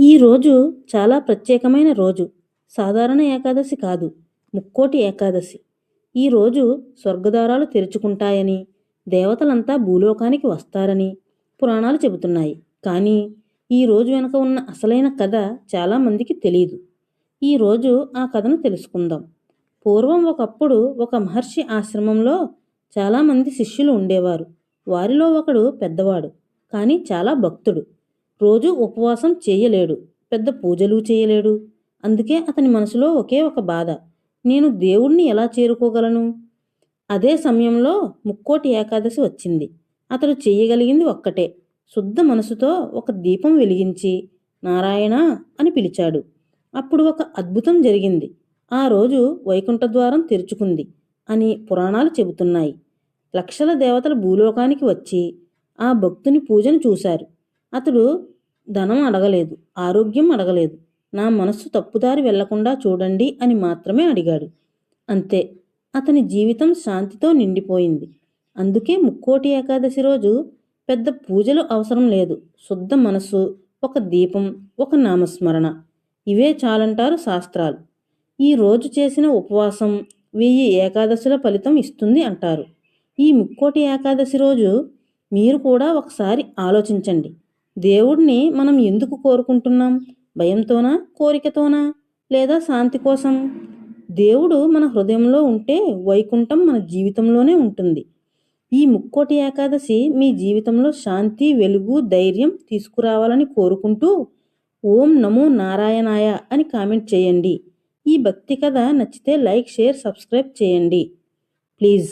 ఈ రోజు చాలా ప్రత్యేకమైన రోజు. సాధారణ ఏకాదశి కాదు ముక్కోటి ఏకాదశి. ఈ రోజు స్వర్గదారాలు తెరుచుకుంటాయని దేవతలంతా భూలోకానికి వస్తారని పురాణాలు చెబుతున్నాయి. కానీ ఈ రోజు వెనుక ఉన్న అసలైన కథ చాలామందికి తెలియదు ఈరోజు ఆ కథను తెలుసుకుందాం. పూర్వం ఒకప్పుడు ఒక మహర్షి ఆశ్రమంలో చాలామంది శిష్యులు ఉండేవారు. వారిలో ఒకడు పెద్దవాడు కానీ చాలా భక్తుడు. రోజు ఉపవాసం చేయలేడు పెద్ద పూజలు చేయలేడు. అందుకే అతని మనసులో ఒకే ఒక బాధ నేను దేవుణ్ణి ఎలా చేరుకోగలను? అదే సమయంలో ముక్కోటి ఏకాదశి వచ్చింది. అతడు చేయగలిగింది ఒక్కటే శుద్ధ మనసుతో ఒక దీపం వెలిగించి నారాయణ అని పిలిచాడు. అప్పుడు ఒక అద్భుతం జరిగింది. ఆ రోజు వైకుంఠ ద్వారం తెరుచుకుంది అని పురాణాలు చెబుతున్నాయి. లక్షల దేవతలు భూలోకానికి వచ్చి ఆ భక్తుని పూజను చూశారు. అతడు ధనం అడగలేదు ఆరోగ్యం అడగలేదు. నా మనస్సు తప్పుదారి వెళ్ళకుండా చూడండి అని మాత్రమే అడిగాడు. అంతే అతని జీవితం శాంతితో నిండిపోయింది. అందుకే ముక్కోటి ఏకాదశి రోజు పెద్ద పూజలు అవసరం లేదు. శుద్ధ మనస్సు ఒక దీపం ఒక నామస్మరణ. ఇవే చాలంటారు శాస్త్రాలు. ఈ రోజు చేసిన ఉపవాసం వెయ్యి ఏకాదశుల ఫలితం ఇస్తుంది అంటారు. ఈ ముక్కోటి ఏకాదశి రోజు మీరు కూడా ఒకసారి ఆలోచించండి. దేవుడిని మనం ఎందుకు కోరుకుంటున్నాం? భయంతోనా? కోరికతోనా? లేదా శాంతి కోసం? దేవుడు మన హృదయంలో ఉంటే వైకుంఠం మన జీవితంలోనే ఉంటుంది. ఈ ముక్కోటి ఏకాదశి మీ జీవితంలో శాంతి వెలుగు ధైర్యం తీసుకురావాలని కోరుకుంటూ ఓం నమో నారాయణాయ అని కామెంట్ చేయండి. ఈ భక్తి కథ నచ్చితే లైక్ షేర్ సబ్స్క్రైబ్ చేయండి. ప్లీజ్.